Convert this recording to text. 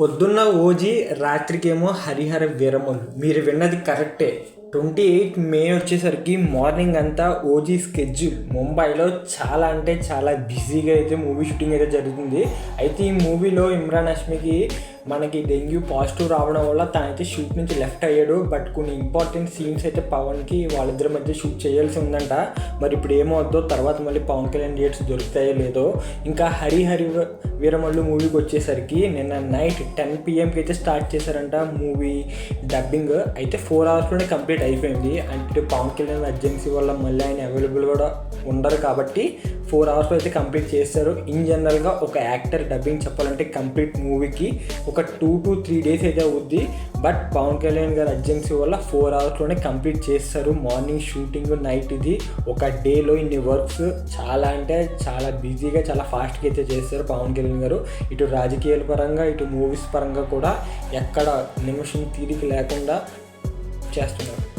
పొద్దున్న ఓజీ రాత్రికేమో హరిహర వీరములు మీరు విన్నది కరెక్టే. ట్వంటీ ఎయిట్ మే వచ్చేసరికి మార్నింగ్ అంతా ఓజీ స్కెడ్యూల్ ముంబైలో చాలా అంటే చాలా బిజీగా అయితే మూవీ షూటింగ్ అయితే జరుగుతుంది. అయితే ఈ మూవీలో ఇమ్రాన్ హష్మికి మనకి డెంగ్యూ పాజిటివ్ రావడం వల్ల తనైతే షూట్ నుంచి లెఫ్ట్ అయ్యాడు. బట్ కొన్ని ఇంపార్టెంట్ సీన్స్ అయితే పవన్కి వాళ్ళిద్దరి మధ్య షూట్ చేయాల్సి ఉందంట. మరి ఇప్పుడు ఏమవుద్దో తర్వాత మళ్ళీ పవన్ కళ్యాణ్ డేట్స్ దొరుకుతాయో లేదో. ఇంకా హరి హరి వీరమల్లు మూవీకి వచ్చేసరికి నిన్న నైట్ టెన్ పిఎంకి అయితే స్టార్ట్ చేశారంట మూవీ డబ్బింగ్ అయితే ఫోర్ అవర్స్లోనే కంప్లీట్ అయిపోయింది. అంటే పవన్ కళ్యాణ్ అర్జెన్సీ వల్ల మళ్ళీ ఆయన అవైలబుల్ కూడా ఉండరు కాబట్టి ఫోర్ అవర్స్లో అయితే కంప్లీట్ చేస్తారు. ఇన్ జనరల్గా ఒక యాక్టర్ డబ్బింగ్ చెప్పాలంటే కంప్లీట్ మూవీకి ఒక టూ టు త్రీ డేస్ అయితే అవుద్ది. బట్ పవన్ కళ్యాణ్ గారు అర్జెన్సీ వల్ల ఫోర్ అవర్స్లోనే కంప్లీట్ చేస్తారు. మార్నింగ్ షూటింగ్ నైట్ ఇది. ఒక డేలో ఇన్ని వర్క్స్ చాలా అంటే చాలా బిజీగా చాలా ఫాస్ట్గా అయితే చేస్తారు పవన్ కళ్యాణ్ గారు. ఇటు రాజకీయాల పరంగా ఇటు మూవీస్ పరంగా కూడా ఎక్కడ నిమిషం తీరిక లేకుండా చేస్తున్నారు.